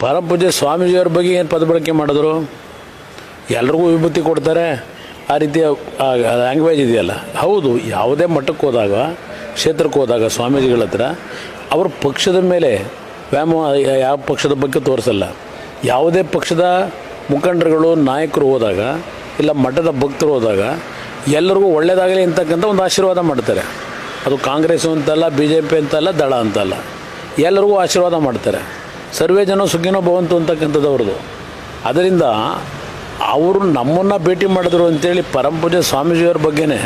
ಪರಮಪೂಜ್ಯ ಸ್ವಾಮೀಜಿಯವ್ರ ಬಗ್ಗೆ ಏನು ಪದ ಬಳಕೆ ಮಾಡಿದ್ರು? ಎಲ್ರಿಗೂ ವಿಭೂತಿ ಕೊಡ್ತಾರೆ. ಆ ರೀತಿಯ ಲ್ಯಾಂಗ್ವೇಜ್ ಇದೆಯಲ್ಲ. ಹೌದು, ಯಾವುದೇ ಮಟ್ಟಕ್ಕೆ ಹೋದಾಗ, ಕ್ಷೇತ್ರಕ್ಕೆ ಹೋದಾಗ ಸ್ವಾಮೀಜಿಗಳ ಹತ್ರ ಅವ್ರ ಪಕ್ಷದ ಮೇಲೆ ವ್ಯಾಮ, ಯಾವ ಪಕ್ಷದ ಬಗ್ಗೆ ತೋರಿಸಲ್ಲ. ಯಾವುದೇ ಪಕ್ಷದ ಮುಖಂಡರುಗಳು, ನಾಯಕರು ಹೋದಾಗ, ಇಲ್ಲ ಮಠದ ಭಕ್ತರು ಹೋದಾಗ ಎಲ್ಲರಿಗೂ ಒಳ್ಳೆಯದಾಗಲಿ ಅಂತಕ್ಕಂಥ ಒಂದು ಆಶೀರ್ವಾದ ಮಾಡ್ತಾರೆ. ಅದು ಕಾಂಗ್ರೆಸ್ಸು ಅಂತಲ್ಲ ಬಿ ಜೆ ಪಿ ಅಂತಲ್ಲ, ದಳ ಅಂತಲ್ಲ. ಎಲ್ಲರಿಗೂ ಆಶೀರ್ವಾದ ಮಾಡ್ತಾರೆ. ಸರ್ವೇ ಜನ ಸುಖಿನೋ ಭವಂತು ಅಂತಕ್ಕಂಥದ್ದು ಅವ್ರದ್ದು ಅದರಿಂದ ಅವರು ನಮ್ಮನ್ನು ಭೇಟಿ ಮಾಡಿದ್ರು ಅಂತೇಳಿ ಪರಂಪೂಜೆ ಸ್ವಾಮೀಜಿಯವ್ರ ಬಗ್ಗೆನೇ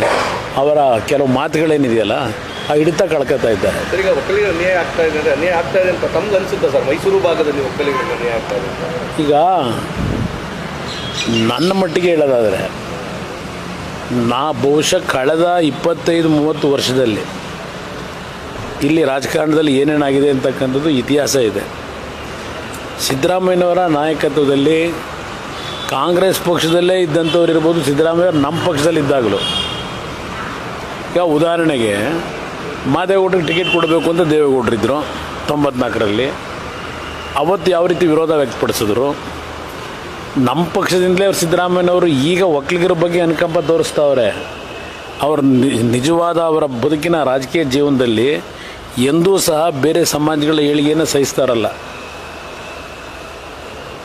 ಅವರ ಕೆಲವು ಮಾತುಗಳೇನಿದೆಯಲ್ಲ ಆ ಹಿಡಿತ ಕಳ್ಕೊತಾ ಇದ್ದಾರೆ. ಸರ್ ಈಗ ಒಕ್ಕಲಿಗರ ಅನ್ಯಾಯ ಆಗ್ತಾ ಇದೆ ಅಂದ್ರೆ ಅನ್ಯಾಯ ಆಗ್ತಾ ಇದೆ ಅಂತ ತಮ್ಗೆ ಅನ್ಸುತ್ತಾ ಸರ್? ಮೈಸೂರು ಭಾಗದಲ್ಲಿ ಒಕ್ಕಲಿಗರಿಗೆ ಅನ್ಯಾಯ ಆಗ್ತಾ ಇದೆ ಈಗ ನನ್ನ ಮಟ್ಟಿಗೆ ಹೇಳೋದಾದರೆ ನಾ ಬಹುಶಃ ಕಳೆದ ಇಪ್ಪತ್ತೈದು ಮೂವತ್ತು ವರ್ಷದಲ್ಲಿ ಇಲ್ಲಿ ರಾಜಕಾರಣದಲ್ಲಿ ಏನೇನಾಗಿದೆ ಅಂತಕ್ಕಂಥದ್ದು ಇತಿಹಾಸ ಇದೆ. ಸಿದ್ದರಾಮಯ್ಯನವರ ನಾಯಕತ್ವದಲ್ಲಿ ಕಾಂಗ್ರೆಸ್ ಪಕ್ಷದಲ್ಲೇ ಇದ್ದಂಥವ್ರು ಇರ್ಬೋದು ಸಿದ್ದರಾಮಯ್ಯ ನಮ್ಮ ಪಕ್ಷದಲ್ಲಿ ಇದ್ದಾಗಲೂ. ಈಗ ಉದಾಹರಣೆಗೆ ಮಾದೇಗೌಡರಿಗೆ ಟಿಕೆಟ್ ಕೊಡಬೇಕು ಅಂತ ದೇವೇಗೌಡರಿದ್ದರು ತೊಂಬತ್ನಾಲ್ಕರಲ್ಲಿ. ಅವತ್ತು ಯಾವ ರೀತಿ ವಿರೋಧ ವ್ಯಕ್ತಪಡಿಸಿದ್ರು? ನಮ್ಮ ಪಕ್ಷದಿಂದಲೇ ಅವ್ರು ಸಿದ್ದರಾಮಯ್ಯನವರು ಈಗ ಒಕ್ಕಲಿಗರ ಬಗ್ಗೆ ಅನುಕಂಪ ತೋರಿಸ್ತಾವ್ರೆ. ಅವ್ರ ನಿಜವಾದ ಅವರ ಬದುಕಿನ ರಾಜಕೀಯ ಜೀವನದಲ್ಲಿ ಎಂದೂ ಸಹ ಬೇರೆ ಸಮಾಜಗಳ ಏಳಿಗೆಯನ್ನು ಸಹಿಸ್ತಾರಲ್ಲ.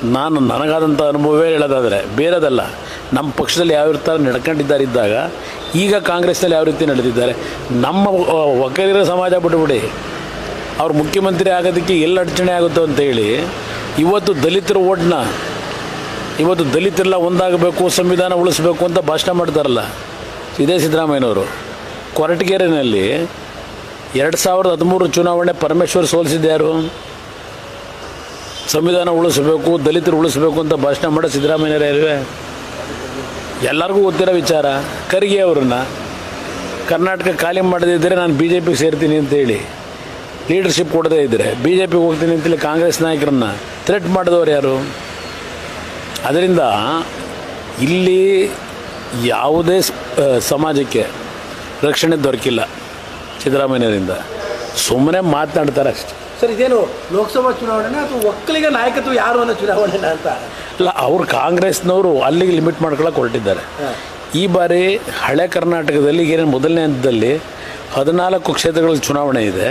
ನಾನು ನನಗಾದಂಥ ಅನುಭವವೇ ಹೇಳೋದಾದರೆ ಬೇರೆದಲ್ಲ. ನಮ್ಮ ಪಕ್ಷದಲ್ಲಿ ಯಾವ ರೀತಿ ನಡ್ಕೊಂಡಿದ್ದಾರೆ ಇದ್ದಾಗ, ಈಗ ಕಾಂಗ್ರೆಸ್ನಲ್ಲಿ ಯಾವ ರೀತಿ ನಡೆದಿದ್ದಾರೆ, ನಮ್ಮ ಒಕ್ಕಲಿಗರ ಸಮಾಜ ಬಿಟ್ಬಿಡಿ. ಅವ್ರು ಮುಖ್ಯಮಂತ್ರಿ ಆಗೋದಕ್ಕೆ ಎಲ್ಲಿ ಅಡಚಣೆ ಆಗುತ್ತೋ ಅಂತೇಳಿ ಇವತ್ತು ದಲಿತರ ಓಟ್ನ, ಇವತ್ತು ದಲಿತರೆಲ್ಲ ಒಂದಾಗಬೇಕು, ಸಂವಿಧಾನ ಉಳಿಸ್ಬೇಕು ಅಂತ ಭಾಷಣ ಮಾಡ್ತಾರಲ್ಲ ಇದೇ ಸಿದ್ದರಾಮಯ್ಯನವರು. ಕೊರಟಗೆರೆನಲ್ಲಿ ಎರಡು ಸಾವಿರದ ಹದಿಮೂರು ಚುನಾವಣೆ ಪರಮೇಶ್ವರ್ ಸೋಲಿಸಿದ್ದು ಯಾರು? ಸಂವಿಧಾನ ಉಳಿಸಬೇಕು, ದಲಿತರು ಉಳಿಸಬೇಕು ಅಂತ ಭಾಷಣ ಮಾಡೋ ಸಿದ್ದರಾಮಯ್ಯರೇ ಅಲ್ವೇ? ಎಲ್ಲರಿಗೂ ಗೊತ್ತಿರೋ ವಿಚಾರ. ಖರ್ಗೆ ಅವ್ರನ್ನ ಕರ್ನಾಟಕ ಖಾಲಿ ಮಾಡದಿದ್ದರೆ ನಾನು ಬಿ ಜೆ ಪಿಗೆ ಸೇರ್ತೀನಿ ಅಂತೇಳಿ ಲೀಡರ್ಶಿಪ್ ಕೊಡದೇ ಇದ್ದರೆ ಬಿ ಜೆ ಪಿಗೆ ಹೋಗ್ತೀನಿ ಅಂತೇಳಿ ಕಾಂಗ್ರೆಸ್ ನಾಯಕರನ್ನ ಥ್ರೆಟ್ ಮಾಡಿದವರು ಯಾರು? ಅದರಿಂದ ಇಲ್ಲಿ ಯಾವುದೇ ಸಮಾಜಕ್ಕೆ ರಕ್ಷಣೆ ದೊರಕಿಲ್ಲ ಸಿದ್ದರಾಮಯ್ಯರಿಂದ ಸುಮ್ಮನೆ ಮಾತನಾಡ್ತಾರೆ ಅಷ್ಟೆ. ಸರ್ ಇದೇನು ಲೋಕಸಭಾ ಚುನಾವಣೆನ ಅಥವಾ ಒಕ್ಕಲಿಗ ನಾಯಕತ್ವ ಯಾರು ಅನ್ನೋ ಚುನಾವಣೆನ ಅಂತ? ಅಲ್ಲ ಅವರು ಕಾಂಗ್ರೆಸ್ನವರು ಅಲ್ಲಿಗೆ ಲಿಮಿಟ್ ಮಾಡ್ಕೊಳ್ಳೋಕೆ ಹೊರಟಿದ್ದಾರೆ. ಈ ಬಾರಿ ಹಳೆ ಕರ್ನಾಟಕದಲ್ಲಿ ಏನೇನು ಮೊದಲನೇ ಹಂತದಲ್ಲಿ ಹದಿನಾಲ್ಕು ಕ್ಷೇತ್ರಗಳ ಚುನಾವಣೆ ಇದೆ.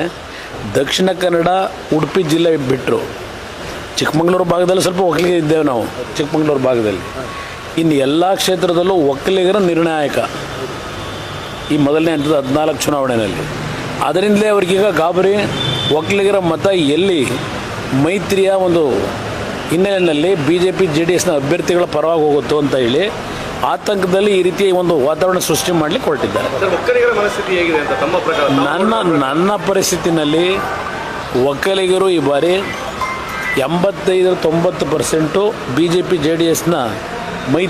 ದಕ್ಷಿಣ ಕನ್ನಡ ಉಡುಪಿ ಜಿಲ್ಲೆ ಬಿಟ್ಟರು ಚಿಕ್ಕಮಗಳೂರು ಭಾಗದಲ್ಲಿ ಸ್ವಲ್ಪ ಒಕ್ಕಲಿಗ ಇದ್ದೇವೆ ನಾವು ಚಿಕ್ಕಮಗಳೂರು ಭಾಗದಲ್ಲಿ. ಇನ್ನು ಎಲ್ಲ ಕ್ಷೇತ್ರದಲ್ಲೂ ಒಕ್ಕಲಿಗರ ನಿರ್ಣಾಯಕ ಈ ಮೊದಲನೇ ಹಂತದ ಹದಿನಾಲ್ಕು ಚುನಾವಣೆಯಲ್ಲಿ ಅದರಿಂದಲೇ ಅವ್ರಿಗೀಗ ಗಾಬರಿ ಒಕ್ಕಲಿಗರ ಮತ ಎಲ್ಲಿ? ಮೈತ್ರಿಯ ಒಂದು ಹಿನ್ನೆಲೆಯಲ್ಲಿ B J P J D ಎಸ್ನ ಅಭ್ಯರ್ಥಿಗಳ ಪರವಾಗಿ ಹೋಗುತ್ತೋ ಅಂತ ಹೇಳಿ ಆತಂಕದಲ್ಲಿ ಈ ರೀತಿಯ ಒಂದು ವಾತಾವರಣ ಸೃಷ್ಟಿ ಮಾಡಲಿಕ್ಕೆ ಹೊರಟಿದ್ದಾರೆ. ನನ್ನ ನನ್ನ ಪರಿಸ್ಥಿತಿನಲ್ಲಿ ಒಕ್ಕಲಿಗರು ಈ ಬಾರಿ ಎಂಬತ್ತೈದು ತೊಂಬತ್ತು percent B J P J D ಎಸ್ನ ಮೈ